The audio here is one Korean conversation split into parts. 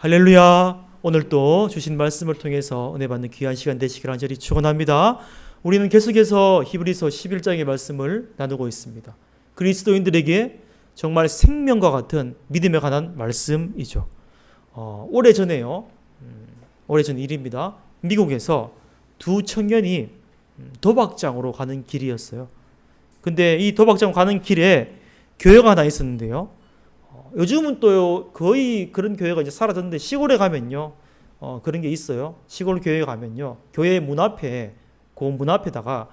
할렐루야. 오늘 또 주신 말씀을 통해서 은혜 받는 귀한 시간 되시길 간절히 축원합니다. 우리는 계속해서 히브리서 11장의 말씀을 나누고 있습니다. 그리스도인들에게 정말 생명과 같은 믿음에 관한 말씀이죠. 어, 오래 전에요. 음, 오래 전 일입니다. 미국에서 두 청년이 음, 도박장으로 가는 길이었어요. 근데 이 도박장 가는 길에 교회가 하나 있었는데요. 어, 요즘은 또 거의 그런 교회가 이제 사라졌는데 시골에 가면요. 어, 그런 게 있어요. 시골 교회에 가면요. 교회 문 앞에 그 문 앞에다가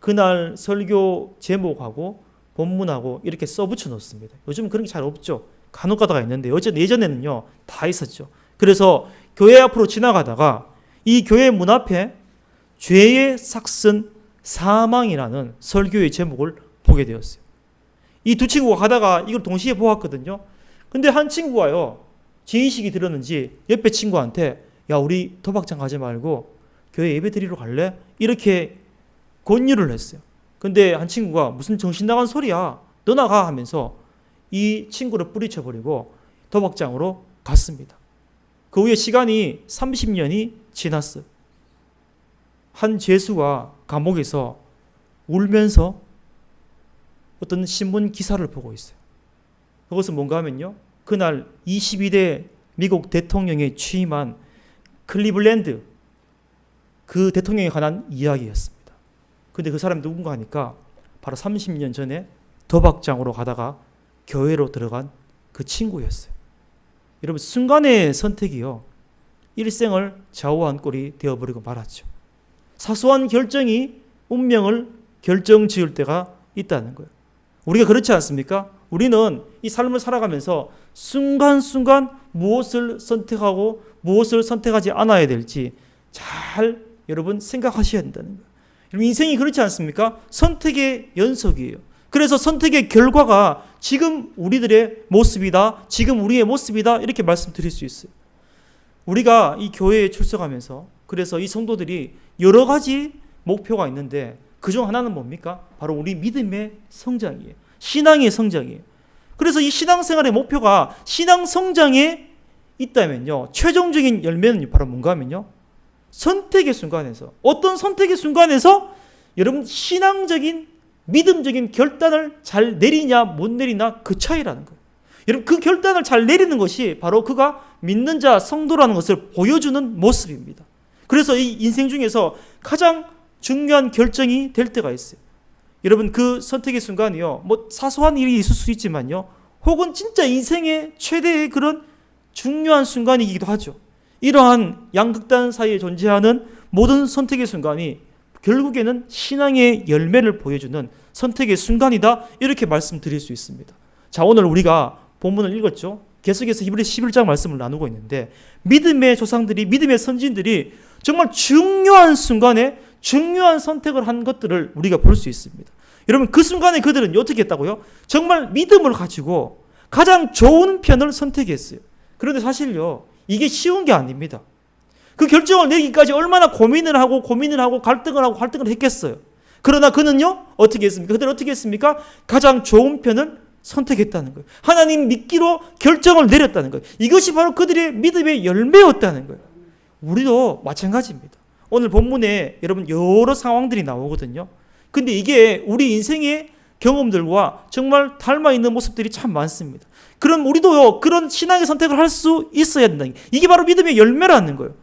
그날 설교 제목하고 본문하고 이렇게 써붙여 놓습니다. 요즘은 그런 게 잘 없죠. 간혹 가다가 있는데 어쨌든 예전에는요. 다 있었죠. 그래서 교회 앞으로 지나가다가 이 교회 문 앞에 죄의 삭슨 사망이라는 설교의 제목을 보게 되었어요. 이 두 친구가 가다가 이걸 동시에 보았거든요. 근데 한 친구가요. 지의식이 들었는지 옆에 친구한테 야 우리 도박장 가지 말고 교회 예배 드리러 갈래? 이렇게 권유를 했어요. 근데 한 친구가 무슨 정신 나간 소리야. 너 나가 하면서 이 친구를 뿌리쳐 버리고 도박장으로 갔습니다. 그 후에 시간이 30년이 지났어요. 한 죄수가 감옥에서 울면서 어떤 신문 기사를 보고 있어요. 그것은 뭔가 하면요. 그날 22대 미국 대통령에 취임한 클리블랜드 그 대통령에 관한 이야기였습니다. 근데 그 사람이 누군가 하니까 바로 30년 전에 도박장으로 가다가 교회로 들어간 그 친구였어요. 여러분 순간의 선택이요. 일생을 좌우한 꼴이 되어버리고 말았죠. 사소한 결정이 운명을 결정 지을 때가 있다는 거예요. 우리가 그렇지 않습니까? 우리는 이 삶을 살아가면서 순간순간 무엇을 선택하고 무엇을 선택하지 않아야 될지 잘 여러분 생각하셔야 된다는 거예요. 인생이 그렇지 않습니까? 선택의 연속이에요. 그래서 선택의 결과가 지금 우리들의 모습이다. 지금 우리의 모습이다. 이렇게 말씀드릴 수 있어요. 우리가 이 교회에 출석하면서 그래서 이 성도들이 여러 가지 목표가 있는데 그중 하나는 뭡니까? 바로 우리 믿음의 성장이에요. 신앙의 성장이에요. 그래서 이 신앙생활의 목표가 신앙 성장에 있다면요. 최종적인 열매는 바로 뭔가 하면요. 선택의 순간에서 어떤 선택의 순간에서 여러분 신앙적인 믿음적인 결단을 잘 내리냐 못 내리냐 그 차이라는 거예요. 여러분 그 결단을 잘 내리는 것이 바로 그가 믿는 자 성도라는 것을 보여주는 모습입니다. 그래서 이 인생 중에서 가장 중요한 결정이 될 때가 있어요. 여러분 그 선택의 순간이요. 뭐 사소한 일이 있을 수 있지만요. 혹은 진짜 인생의 최대의 그런 중요한 순간이기도 하죠. 이러한 양극단 사이에 존재하는 모든 선택의 순간이 결국에는 신앙의 열매를 보여주는 선택의 순간이다. 이렇게 말씀드릴 수 있습니다. 자, 오늘 우리가 본문을 읽었죠. 계속해서 히브리 11장 말씀을 나누고 있는데 믿음의 조상들이 믿음의 선진들이 정말 중요한 순간에 중요한 선택을 한 것들을 우리가 볼 수 있습니다. 여러분 그 순간에 그들은 어떻게 했다고요? 정말 믿음을 가지고 가장 좋은 편을 선택했어요. 그런데 사실요 이게 쉬운 게 아닙니다. 그 결정을 내기까지 얼마나 고민을 하고 고민을 하고 갈등을 하고 갈등을 했겠어요. 그러나 그는요 어떻게 했습니까? 그들은 어떻게 했습니까? 가장 좋은 편을 선택했다는 거예요. 하나님 믿기로 결정을 내렸다는 거예요. 이것이 바로 그들의 믿음의 열매였다는 거예요. 우리도 마찬가지입니다. 오늘 본문에 여러분 여러 상황들이 나오거든요. 근데 이게 우리 인생의 경험들과 정말 닮아 있는 모습들이 참 많습니다. 그럼 우리도요 그런 신앙의 선택을 할 수 있어야 된다. 이게 바로 믿음의 열매라는 거예요.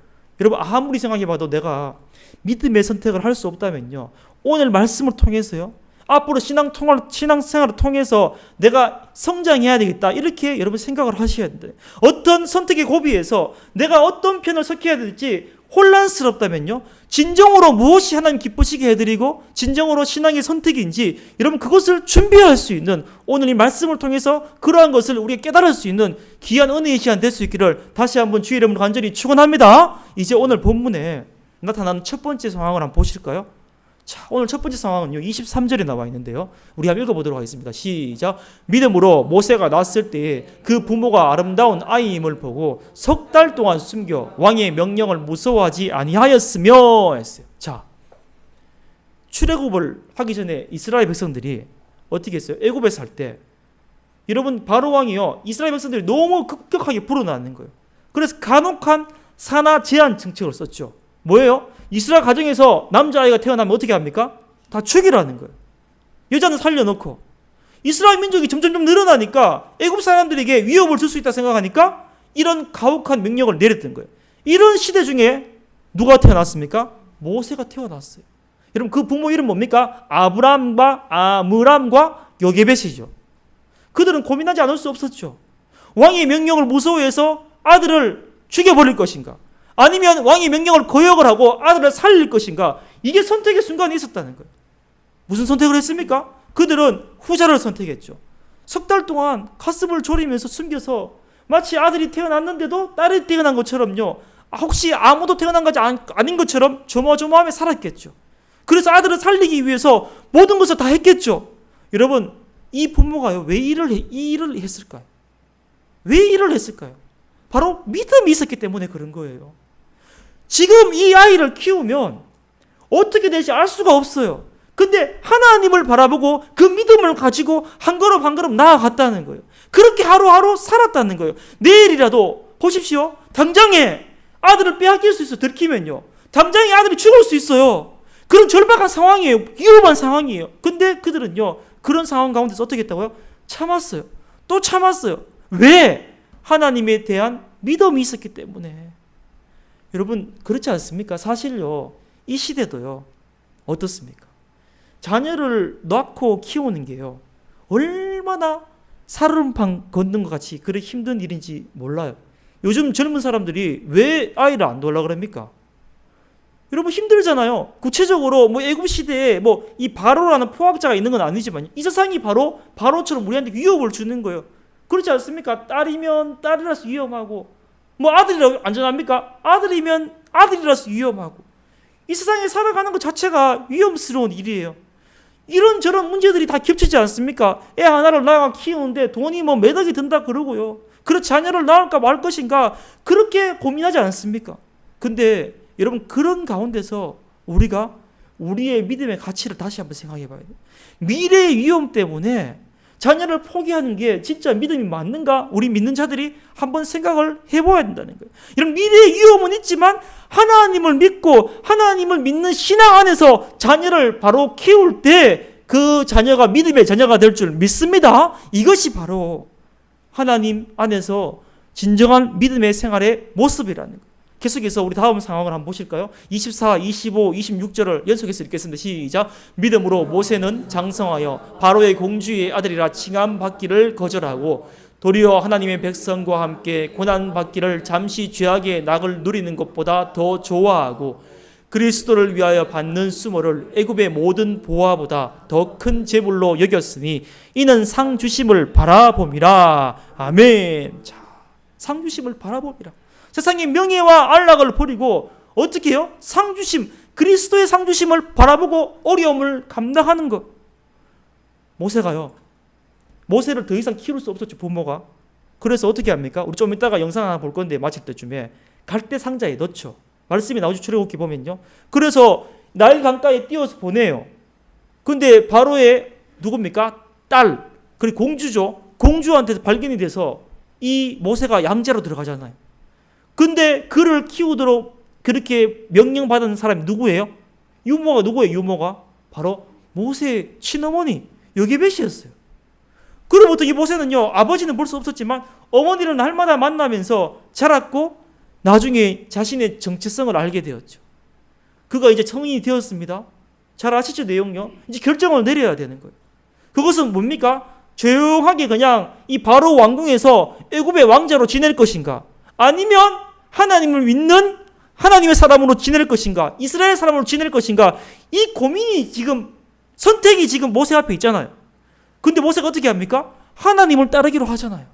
여러분 아무리 생각해봐도 내가 믿음의 선택을 할 수 없다면요 오늘 말씀을 통해서요 앞으로 신앙 통할 신앙 생활을 통해서 내가 성장해야 되겠다 이렇게 여러분 생각을 하셔야 된다. 어떤 선택의 고비에서 내가 어떤 편을 섞여야 될지 혼란스럽다면요. 진정으로 무엇이 하나님 기쁘시게 해드리고 진정으로 신앙의 선택인지 여러분 그것을 준비할 수 있는 오늘 이 말씀을 통해서 그러한 것을 우리가 깨달을 수 있는 귀한 은혜의 시간 될 수 있기를 다시 한번 주의 이름으로 간절히 축원합니다. 이제 오늘 본문에 나타나는 첫 번째 상황을 한번 보실까요? 자, 오늘 첫 번째 상황은요. 23절에 나와 있는데요. 우리 한번 읽어보도록 하겠습니다. 시작. 믿음으로 모세가 낳았을 때 그 부모가 아름다운 아이임을 보고 석 달 동안 숨겨 왕의 명령을 무서워하지 아니하였으며 했어요. 자, 출애굽을 하기 전에 이스라엘 백성들이 어떻게 했어요? 애굽에 살 때 여러분 바로 왕이요. 이스라엘 백성들이 너무 급격하게 불어나는 거예요. 그래서 간혹한 산하 제한 정책을 썼죠. 뭐예요? 이스라엘 가정에서 남자아이가 태어나면 어떻게 합니까? 다 죽이라는 거예요. 여자는 살려놓고. 이스라엘 민족이 점점점 늘어나니까 애굽 사람들에게 위협을 줄 수 있다 생각하니까 이런 가혹한 명령을 내렸던 거예요. 이런 시대 중에 누가 태어났습니까? 모세가 태어났어요. 여러분 그 부모 이름 뭡니까? 아브람과 아므람과 요게벳이죠. 그들은 고민하지 않을 수 없었죠. 왕의 명령을 무서워해서 아들을 죽여버릴 것인가? 아니면 왕의 명령을 거역을 하고 아들을 살릴 것인가? 이게 선택의 순간이 있었다는 거예요. 무슨 선택을 했습니까? 그들은 후자를 선택했죠. 석 달 동안 가슴을 졸이면서 숨겨서 마치 아들이 태어났는데도 딸이 태어난 것처럼요. 아, 혹시 아무도 태어난 것이 안- 아닌 것처럼 조마조마하며 살았겠죠. 그래서 아들을 살리기 위해서 모든 것을 다 했겠죠. 여러분, 이 부모가요, 왜 일을, 해- 이 일을 했을까요? 왜 일을 했을까요? 바로 믿음이 있었기 때문에 그런 거예요. 지금 이 아이를 키우면 어떻게 될지 알 수가 없어요. 근데 하나님을 바라보고 그 믿음을 가지고 한 걸음 한 걸음 나아갔다는 거예요. 그렇게 하루하루 살았다는 거예요. 내일이라도 보십시오. 당장에 아들을 빼앗길 수 있어 들키면요. 당장에 아들이 죽을 수 있어요. 그런 절박한 상황이에요. 위험한 상황이에요. 근데 그들은요. 그런 상황 가운데서 어떻게 했다고요? 참았어요. 또 참았어요. 왜? 하나님에 대한 믿음이 있었기 때문에. 여러분 그렇지 않습니까? 사실요. 이 시대도요. 어떻습니까? 자녀를 낳고 키우는 게요. 얼마나 살얼음판 걷는 것 같이 그렇게 힘든 일인지 몰라요. 요즘 젊은 사람들이 왜 아이를 안 낳으려 그럽니까? 여러분 힘들잖아요. 구체적으로 뭐 애굽 시대에 뭐 이 바로라는 포악자가 있는 건 아니지만 이 세상이 바로 바로처럼 우리한테 위협을 주는 거예요. 그렇지 않습니까? 딸이면 딸이라서 위험하고 뭐 아들이라 안전합니까? 아들이면 아들이라서 위험하고 이 세상에 살아가는 것 자체가 위험스러운 일이에요. 이런 저런 문제들이 다 겹치지 않습니까? 애 하나를 낳아 키우는데 돈이 뭐 매덕이 든다 그러고요. 그런 자녀를 낳을까 말 것인가 그렇게 고민하지 않습니까? 근데 여러분 그런 가운데서 우리가 우리의 믿음의 가치를 다시 한번 생각해 봐야 돼요. 미래의 위험 때문에 자녀를 포기하는 게 진짜 믿음이 맞는가? 우리 믿는 자들이 한번 생각을 해봐야 된다는 거예요. 이런 미래의 위험은 있지만 하나님을 믿고 하나님을 믿는 신앙 안에서 자녀를 바로 키울 때 그 자녀가 믿음의 자녀가 될 줄 믿습니다. 이것이 바로 하나님 안에서 진정한 믿음의 생활의 모습이라는 거예요. 계속해서 우리 다음 상황을 한번 보실까요? 24, 25, 26절을 연속해서 읽겠습니다. 시작. 믿음으로 모세는 장성하여 바로의 공주의 아들이라 칭함 받기를 거절하고 도리어 하나님의 백성과 함께 고난 받기를 잠시 죄악의 낙을 누리는 것보다 더 좋아하고 그리스도를 위하여 받는 수모를 애굽의 모든 보화보다 더큰 재물로 여겼으니 이는 상 주심을 바라봄이라. 아멘. 자, 상 주심을 바라봄이라. 세상의 명예와 안락을 버리고 어떻게 해요? 상주심, 그리스도의 상주심을 바라보고 어려움을 감당하는 것. 모세가요. 모세를 더 이상 키울 수 없었죠, 부모가. 그래서 어떻게 합니까? 우리 좀 이따가 영상 하나 볼 건데 마칠 때쯤에 갈대 상자에 넣죠. 말씀이 나오죠. 출애굽기 보면요. 그래서 나일 강가에 띄워서 보내요. 근데 바로의 누굽니까? 딸, 그리고 공주죠. 공주한테 발견이 돼서 이 모세가 양자로 들어가잖아요. 근데 그를 키우도록 그렇게 명령받은 사람이 누구예요? 유모가 누구예요? 유모가 바로 모세의 친어머니 여게벳이었어요. 그로부터 이 모세는요 아버지는 볼 수 없었지만 어머니를 날마다 만나면서 자랐고 나중에 자신의 정체성을 알게 되었죠. 그가 이제 성인이 되었습니다. 잘 아시죠 내용요? 이제 결정을 내려야 되는 거예요. 그것은 뭡니까? 조용하게 그냥 이 바로 왕궁에서 애굽의 왕자로 지낼 것인가? 아니면 하나님을 믿는 하나님의 사람으로 지낼 것인가? 이스라엘 사람으로 지낼 것인가? 이 고민이 지금 선택이 지금 모세 앞에 있잖아요. 근데 모세가 어떻게 합니까? 하나님을 따르기로 하잖아요.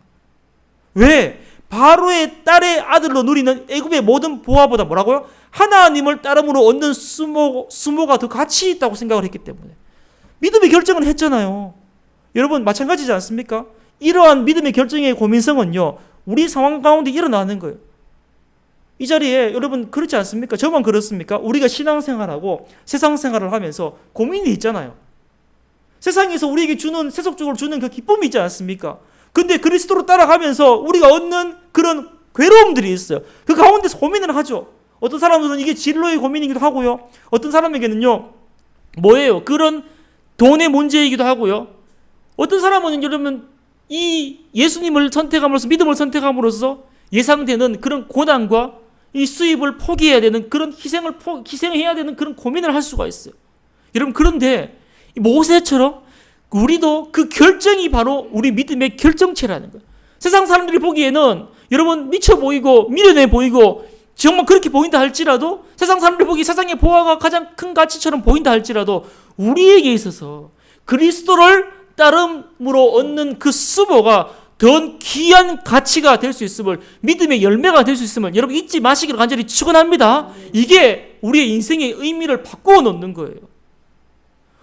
왜? 바로의 딸의 아들로 누리는 애굽의 모든 보화보다 뭐라고요? 하나님을 따름으로 얻는 수모, 수모가 더 가치 있다고 생각을 했기 때문에 믿음의 결정을 했잖아요. 여러분 마찬가지지 않습니까? 이러한 믿음의 결정의 고민성은요. 우리 상황 가운데 일어나는 거예요. 이 자리에 여러분 그렇지 않습니까? 저만 그렇습니까? 우리가 신앙생활하고 세상 생활을 하면서 고민이 있잖아요. 세상에서 우리에게 주는 세속적으로 주는 그 기쁨이 있지 않습니까? 근데 그리스도로 따라가면서 우리가 얻는 그런 괴로움들이 있어요. 그 가운데서 고민을 하죠. 어떤 사람들은 이게 진로의 고민이기도 하고요. 어떤 사람에게는요, 뭐예요? 그런 돈의 문제이기도 하고요. 어떤 사람은 여러분 이 예수님을 선택함으로써 믿음을 선택함으로써 예상되는 그런 고난과 이 수입을 포기해야 되는 그런 희생을 포, 희생해야 되는 그런 고민을 할 수가 있어요. 여러분 그런데 이 모세처럼 우리도 그 결정이 바로 우리 믿음의 결정체라는 거예요. 세상 사람들이 보기에는 여러분 미쳐 보이고 미련해 보이고 정말 그렇게 보인다 할지라도 세상 사람들이 보기 세상의 보화가 가장 큰 가치처럼 보인다 할지라도 우리에게 있어서 그리스도를 따름으로 얻는 그 수보가 더 귀한 가치가 될 수 있음을 믿음의 열매가 될 수 있음을 여러분 잊지 마시기를 간절히 축원합니다. 이게 우리의 인생의 의미를 바꾸어 놓는 거예요.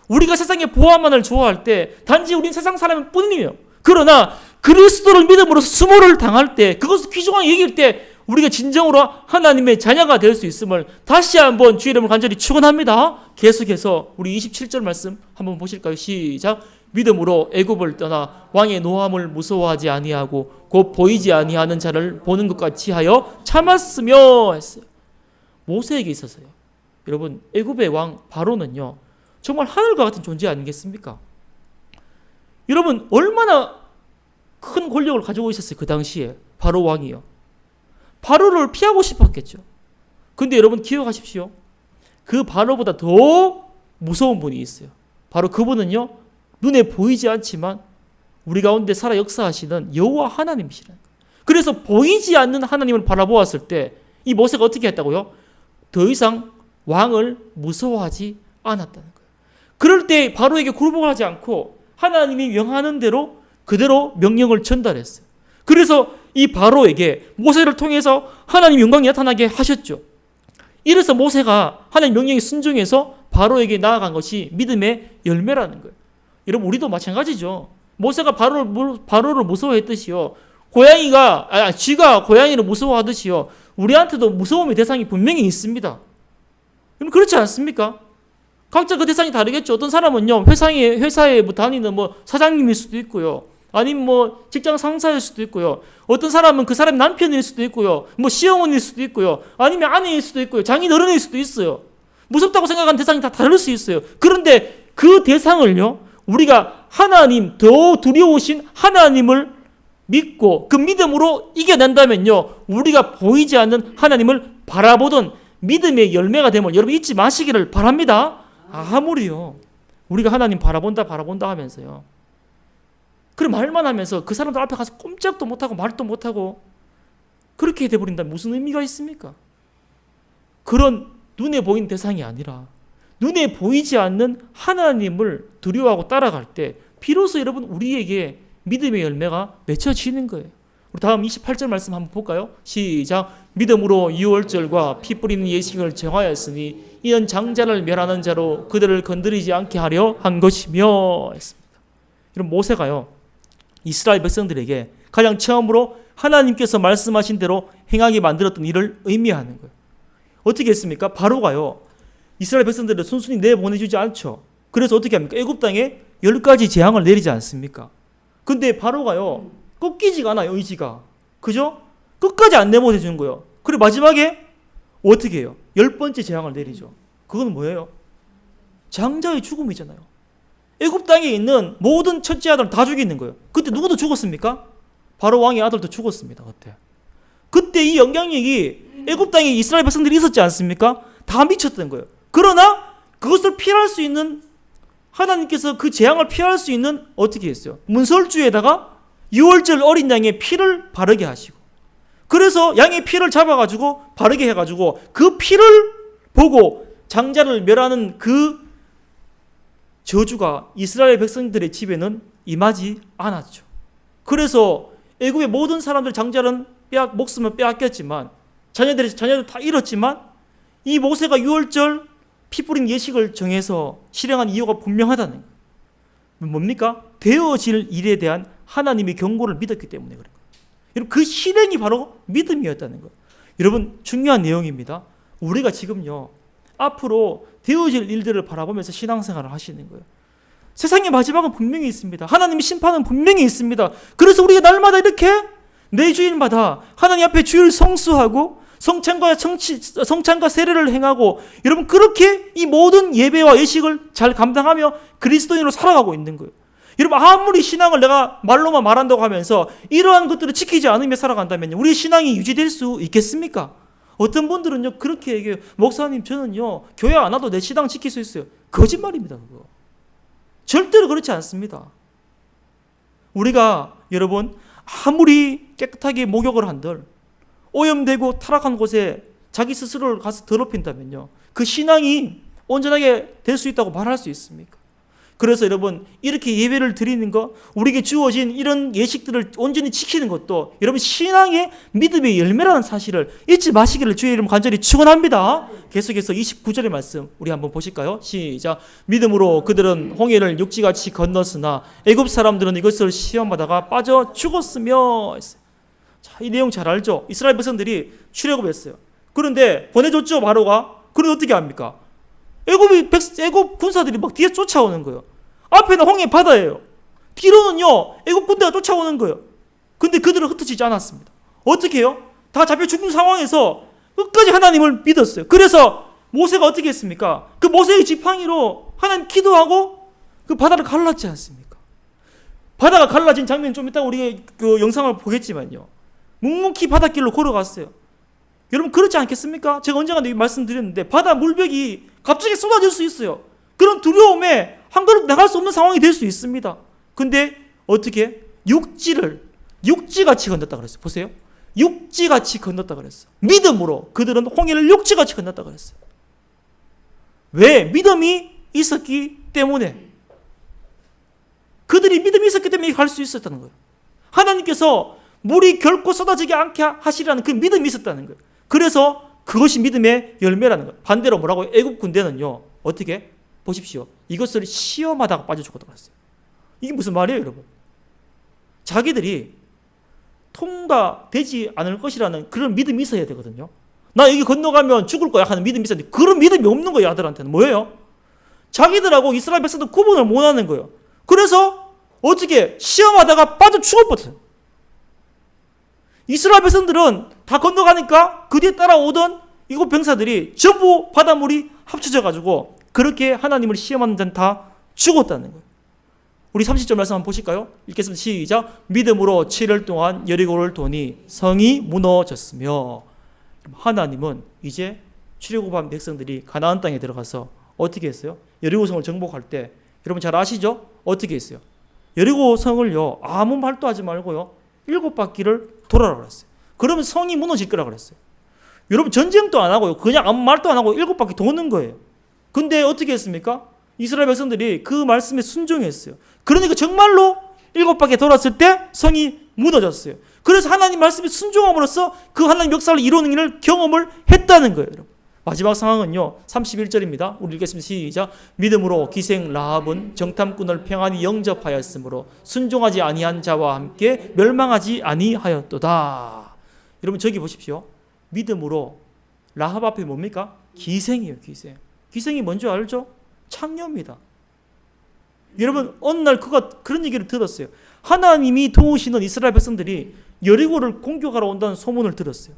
우리가 세상의 보화만을 좋아할 때 단지 우린 세상 사람일 뿐이에요. 그러나 그리스도를 믿음으로 수모를 당할 때 그것을 귀중하게 여길 때 우리가 진정으로 하나님의 자녀가 될 수 있음을 다시 한번 주의 이름을 간절히 축원합니다. 계속해서 우리 27절 말씀 한번 보실까요? 시작. 믿음으로 애굽을 떠나 왕의 노함을 무서워하지 아니하고 곧 보이지 아니하는 자를 보는 것 같이 하여 참았으며 했어요. 모세에게 있어서요. 여러분 애굽의 왕 바로는요. 정말 하늘과 같은 존재 아니겠습니까? 여러분 얼마나 큰 권력을 가지고 있었어요 그 당시에 바로 왕이요. 바로를 피하고 싶었겠죠. 근데 여러분 기억하십시오. 그 바로보다 더 무서운 분이 있어요. 바로 그분은요 눈에 보이지 않지만 우리 가운데 살아 역사하시는 여호와 하나님이시라는 거예요. 그래서 보이지 않는 하나님을 바라보았을 때 이 모세가 어떻게 했다고요? 더 이상 왕을 무서워하지 않았다는 거예요. 그럴 때 바로에게 굴복을 하지 않고 하나님이 명하는 대로 그대로 명령을 전달했어요. 그래서 이 바로에게 모세를 통해서 하나님 영광이 나타나게 하셨죠. 이래서 모세가 하나님 명령에 순종해서 바로에게 나아간 것이 믿음의 열매라는 거예요. 여러분 우리도 마찬가지죠. 모세가 바로를 바로를 무서워했듯이요. 고양이가 아 쥐가 고양이를 무서워하듯이요. 우리한테도 무서움의 대상이 분명히 있습니다. 그럼 그렇지 않습니까? 각자 그 대상이 다르겠죠. 어떤 사람은요 회사에 회사에 뭐 다니는 뭐 사장님일 수도 있고요. 아니면 뭐 직장 상사일 수도 있고요. 어떤 사람은 그 사람 남편일 수도 있고요. 뭐 시어머니일 수도 있고요. 아니면 아내일 수도 있고요. 장인어른일 수도 있어요. 무섭다고 생각하는 대상이 다 다를 수 있어요. 그런데 그 대상을요 우리가 하나님 더 두려우신 하나님을 믿고 그 믿음으로 이겨낸다면요 우리가 보이지 않는 하나님을 바라보던 믿음의 열매가 되면 여러분 잊지 마시기를 바랍니다. 아무리요 우리가 하나님 바라본다 바라본다 하면서요 그런 말만 하면서 그 사람들 앞에 가서 꼼짝도 못하고 말도 못하고 그렇게 돼버린다면 무슨 의미가 있습니까? 그런 눈에 보이는 대상이 아니라 눈에 보이지 않는 하나님을 두려워하고 따라갈 때 비로소 여러분 우리에게 믿음의 열매가 맺혀지는 거예요. 우리 다음 28절 말씀 한번 볼까요? 시작. 믿음으로 유월절과 피 뿌리는 예식을 정하였으니 이는 장자를 멸하는 자로 그들을 건드리지 않게 하려 한 것이며 했습니다. 이런 모세가요. 이스라엘 백성들에게 가장 처음으로 하나님께서 말씀하신 대로 행하게 만들었던 일을 의미하는 거예요. 어떻게 했습니까? 바로가요. 이스라엘 백성들을 순순히 내보내주지 않죠. 그래서 어떻게 합니까? 애굽 땅에 열 가지 재앙을 내리지 않습니까? 근데 바로가요 꺾이지가 않아요 의지가 그죠? 끝까지 안 내보내주는 거예요. 그리고 마지막에 어떻게 해요? 열 번째 재앙을 내리죠. 그건 뭐예요? 장자의 죽음이잖아요. 애굽 땅에 있는 모든 첫째 아들 다 죽이는 거예요. 그때 누구도 죽었습니까? 바로 왕의 아들도 죽었습니다. 그때. 그때 이 영향력이 애굽 땅에 이스라엘 백성들이 있었지 않습니까? 다 미쳤던 거예요. 그러나 그것을 피할 수 있는 하나님께서 그 재앙을 피할 수 있는 어떻게 했어요? 문설주에다가 유월절 어린 양의 피를 바르게 하시고 그래서 양의 피를 잡아가지고 바르게 해가지고 그 피를 보고 장자를 멸하는 그 저주가 이스라엘 백성들의 집에는 임하지 않았죠. 그래서 애굽의 모든 사람들 장자는 빼앗 목숨을 빼앗겼지만 자녀들이 자녀들 다 잃었지만 이 모세가 유월절 피 뿌린 예식을 정해서 실행한 이유가 분명하다는 거예요. 뭡니까? 되어질 일에 대한 하나님의 경고를 믿었기 때문에 그래요. 여러분 그 실행이 바로 믿음이었다는 거예요. 여러분 중요한 내용입니다. 우리가 지금요 앞으로 되어질 일들을 바라보면서 신앙생활을 하시는 거예요. 세상의 마지막은 분명히 있습니다. 하나님의 심판은 분명히 있습니다. 그래서 우리가 날마다 이렇게 매 주일마다 하나님 앞에 주일 성수하고 성찬과 성치, 성찬과 세례를 행하고 여러분 그렇게 이 모든 예배와 예식을 잘 감당하며 그리스도인으로 살아가고 있는 거예요. 여러분 아무리 신앙을 내가 말로만 말한다고 하면서 이러한 것들을 지키지 않으며 살아간다면 우리 신앙이 유지될 수 있겠습니까? 어떤 분들은요 그렇게 얘기해요. 목사님 저는요 교회 안 와도 내 신앙 지킬 수 있어요. 거짓말입니다. 그거. 절대로 그렇지 않습니다. 우리가 여러분 아무리 깨끗하게 목욕을 한들 오염되고 타락한 곳에 자기 스스로를 가서 더럽힌다면요 그 신앙이 온전하게 될 수 있다고 말할 수 있습니까? 그래서 여러분 이렇게 예배를 드리는 거 우리에게 주어진 이런 예식들을 온전히 지키는 것도 여러분 신앙의 믿음의 열매라는 사실을 잊지 마시기를 주의 이름 간절히 축원합니다. 계속해서 29절의 말씀 우리 한번 보실까요? 시작. 믿음으로 그들은 홍해를 육지같이 건넜으나 애굽 사람들은 이것을 시험하다가 빠져 죽었으며. 자, 이 내용 잘 알죠? 이스라엘 백성들이 출애굽했어요. 그런데 보내줬죠 바로가. 그런데 어떻게 합니까? 애굽이 백, 애굽 군사들이 막 뒤에 쫓아오는 거예요. 앞에는 홍해 바다예요. 뒤로는요 애굽 군대가 쫓아오는 거예요. 근데 그들은 흩어지지 않았습니다. 어떻게 해요? 다 잡혀 죽는 상황에서 끝까지 하나님을 믿었어요. 그래서 모세가 어떻게 했습니까? 그 모세의 지팡이로 하나님 기도하고 그 바다를 갈랐지 않습니까? 바다가 갈라진 장면 좀 이따 우리 그 영상을 보겠지만요. 묵묵히 바닷길로 걸어갔어요. 여러분 그렇지 않겠습니까? 제가 언젠가 말씀드렸는데 바다 물벽이 갑자기 쏟아질 수 있어요. 그런 두려움에 한 걸음 나갈 수 없는 상황이 될 수 있습니다. 근데 어떻게 육지를 육지같이 건넜다 그랬어요. 보세요. 육지같이 건넜다 그랬어요. 믿음으로 그들은 홍해를 육지같이 건넜다 그랬어요. 왜? 믿음이 있었기 때문에. 그들이 믿음이 있었기 때문에 갈 수 있었다는 거예요. 하나님께서 물이 결코 쏟아지게 않게 하시라는 그 믿음이 있었다는 거예요. 그래서 그것이 믿음의 열매라는 거예요. 반대로 뭐라고 애굽 군대는요. 어떻게? 보십시오. 이것을 시험하다가 빠져 죽었다고 했어요. 이게 무슨 말이에요, 여러분? 자기들이 통과되지 않을 것이라는 그런 믿음이 있어야 되거든요. 나 여기 건너가면 죽을 거야 하는 믿음이 있었는데 그런 믿음이 없는 거예요, 아들한테는. 뭐예요? 자기들하고 이스라엘 백성들 구분을 못 하는 거예요. 그래서 어떻게 시험하다가 빠져 죽을 뻔했어요. 이스라엘 백성들은 다 건너가니까 그 뒤에 따라오던 이곳 병사들이 전부 바닷물이 합쳐져 가지고 그렇게 하나님을 시험하는 자는 다 죽었다는 거예요. 우리 30절 말씀 한번 보실까요? 읽겠습니다. 시작. 믿음으로 7일 동안 여리고를 도니 성이 무너졌으며 하나님은 이제 출애굽한 백성들이 가나안 땅에 들어가서 어떻게 했어요? 여리고 성을 정복할 때 여러분 잘 아시죠? 어떻게 했어요? 여리고 성을요 아무 말도 하지 말고요 일곱 바퀴를 돌아라 그랬어요. 그러면 성이 무너질 거라 그랬어요. 여러분 전쟁도 안 하고요. 그냥 아무 말도 안 하고 일곱 바퀴 도는 거예요. 근데 어떻게 했습니까? 이스라엘 백성들이 그 말씀에 순종했어요. 그러니까 정말로 일곱 바퀴 돌았을 때 성이 무너졌어요. 그래서 하나님 말씀에 순종함으로써 그 하나님 역사를 이루는 일을 경험을 했다는 거예요. 여러분. 마지막 상황은요. 31절입니다. 우리 읽겠습니다. 시작. 믿음으로 기생 라합은 정탐꾼을 평안히 영접하였으므로 순종하지 아니한 자와 함께 멸망하지 아니하였도다. 여러분 저기 보십시오. 믿음으로 라합 앞에 뭡니까? 기생이에요, 기생. 기생이 뭔지 알죠? 창녀입니다. 여러분 어느 날 그가 그런 얘기를 들었어요. 하나님이 도우시는 이스라엘 백성들이 여리고를 공격하러 온다는 소문을 들었어요.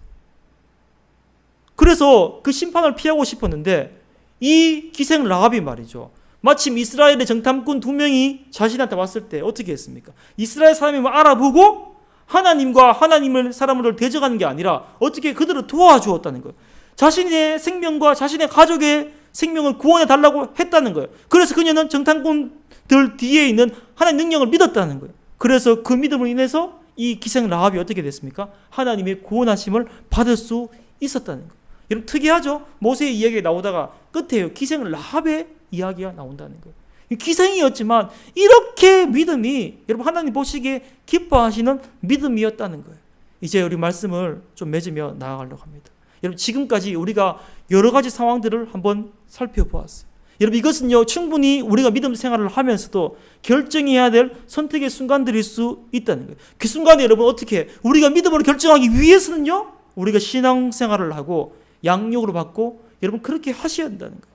그래서 그 심판을 피하고 싶었는데 이 기생 라합이 말이죠. 마침 이스라엘의 정탐꾼 두 명이 자신한테 왔을 때 어떻게 했습니까? 이스라엘 사람임을 알아보고 하나님과 하나님을 사람을 대적하는 게 아니라 어떻게 그들을 도와주었다는 거예요. 자신의 생명과 자신의 가족의 생명을 구원해 달라고 했다는 거예요. 그래서 그녀는 정탐꾼들 뒤에 있는 하나님 능력을 믿었다는 거예요. 그래서 그 믿음으로 인해서 이 기생 라합이 어떻게 됐습니까? 하나님의 구원하심을 받을 수 있었다는 거예요. 여러분 특이하죠? 모세의 이야기가 나오다가 끝에 기생 라합의 이야기가 나온다는 거예요. 기생이었지만 이렇게 믿음이 여러분 하나님 보시기에 기뻐하시는 믿음이었다는 거예요. 이제 우리 말씀을 좀 맺으며 나아가려고 합니다. 여러분 지금까지 우리가 여러 가지 상황들을 한번 살펴보았어요. 여러분 이것은요 충분히 우리가 믿음 생활을 하면서도 결정해야 될 선택의 순간들일 수 있다는 거예요. 그 순간에 여러분 어떻게 우리가 믿음으로 결정하기 위해서는요 우리가 신앙 생활을 하고 양육을 받고 여러분 그렇게 하셔야 한다는 거예요.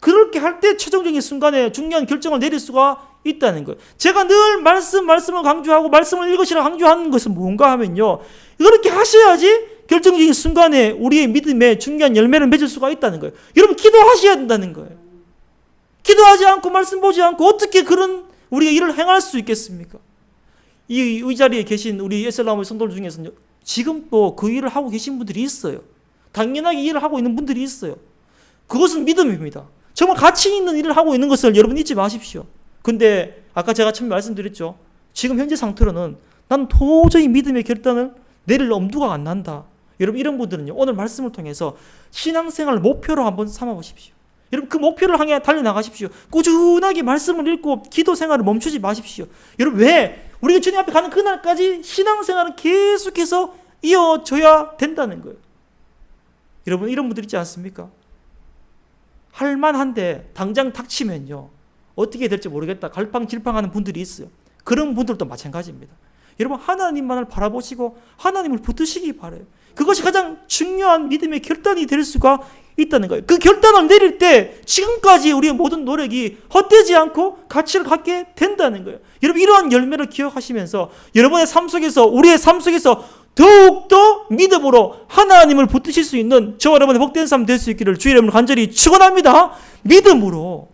그렇게 할 때 최종적인 순간에 중요한 결정을 내릴 수가 있다는 거예요. 제가 늘 말씀 말씀을 강조하고 말씀을 읽으시라 강조하는 것은 뭔가 하면요. 그렇게 하셔야지 결정적인 순간에 우리의 믿음에 중요한 열매를 맺을 수가 있다는 거예요. 여러분 기도하셔야 된다는 거예요. 기도하지 않고 말씀 보지 않고 어떻게 그런 우리가 일을 행할 수 있겠습니까? 이, 이 자리에 계신 우리 에셀라모의 성도들 중에서는 지금 또그 일을 하고 계신 분들이 있어요. 당연하게 일을 하고 있는 분들이 있어요. 그것은 믿음입니다. 정말 가치 있는 일을 하고 있는 것을 여러분 잊지 마십시오. 근데 아까 제가 처음 말씀드렸죠. 지금 현재 상태로는 난 도저히 믿음의 결단을 내릴 엄두가 안 난다. 여러분 이런 분들은요. 오늘 말씀을 통해서 신앙생활 목표로 한번 삼아 보십시오. 여러분 그 목표를 향해 달려 나가십시오. 꾸준하게 말씀을 읽고 기도 생활을 멈추지 마십시오. 여러분 왜 우리가 주님 앞에 가는 그날까지 신앙생활은 계속해서 이어져야 된다는 거예요. 여러분 이런 분들 있지 않습니까? 할만한데 당장 닥치면요 어떻게 될지 모르겠다 갈팡질팡하는 분들이 있어요. 그런 분들도 마찬가지입니다. 여러분 하나님만을 바라보시고 하나님을 붙드시기 바래요. 그것이 가장 중요한 믿음의 결단이 될 수가 있다는 거예요. 그 결단을 내릴 때 지금까지 우리의 모든 노력이 헛되지 않고 가치를 갖게 된다는 거예요. 여러분 이러한 열매를 기억하시면서 여러분의 삶 속에서 우리의 삶 속에서 더욱더 믿음으로 하나님을 붙드실 수 있는 저와 여러분의 복된 삶 될 수 있기를 주의 이름으로 간절히 축원합니다. 믿음으로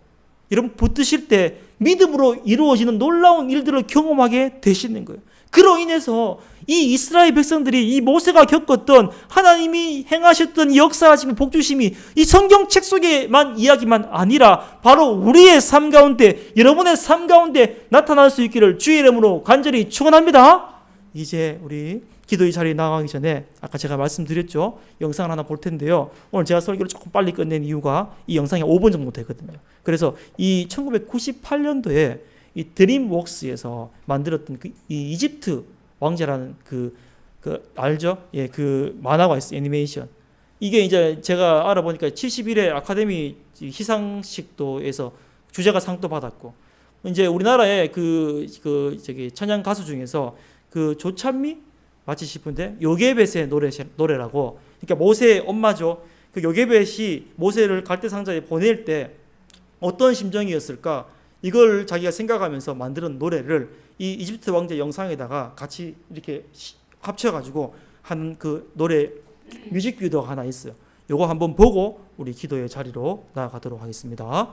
여러분 붙드실 때 믿음으로 이루어지는 놀라운 일들을 경험하게 되시는 거예요. 그로 인해서 이 이스라엘 백성들이 이 모세가 겪었던 하나님이 행하셨던 이 역사하시는 복주심이 이 성경책 속에만 이야기만 아니라 바로 우리의 삶 가운데 여러분의 삶 가운데 나타날 수 있기를 주의 이름으로 간절히 축원합니다. 이제 우리 기도의 자리에 나가기 전에 아까 제가 말씀드렸죠. 영상을 하나 볼 텐데요. 오늘 제가 설교를 조금 빨리 끝낸 이유가 이 영상이 5분 정도 되거든요. 그래서 이 1998년도에 이 드림웍스에서 만들었던 그 이 이집트 왕자라는 그, 그 알죠? 예, 그 만화가 있어요. 애니메이션. 이게 이제 제가 알아보니까 71회 아카데미 희상식도에서 주제가 상도 받았고 이제 우리나라의 그, 그 저기 찬양 가수 중에서 그 조찬미 맞지 싶은데 요게벳의 노래 노래라고 그러니까 모세의 엄마죠. 그 요게벳이 모세를 갈대 상자에 보낼 때 어떤 심정이었을까? 이걸 자기가 생각하면서 만드는 노래를 이 이집트 왕자 영상에다가 같이 이렇게 합쳐가지고 한 그 노래 뮤직비디오가 하나 있어요. 요거 한번 보고 우리 기도의 자리로 나아가도록 하겠습니다.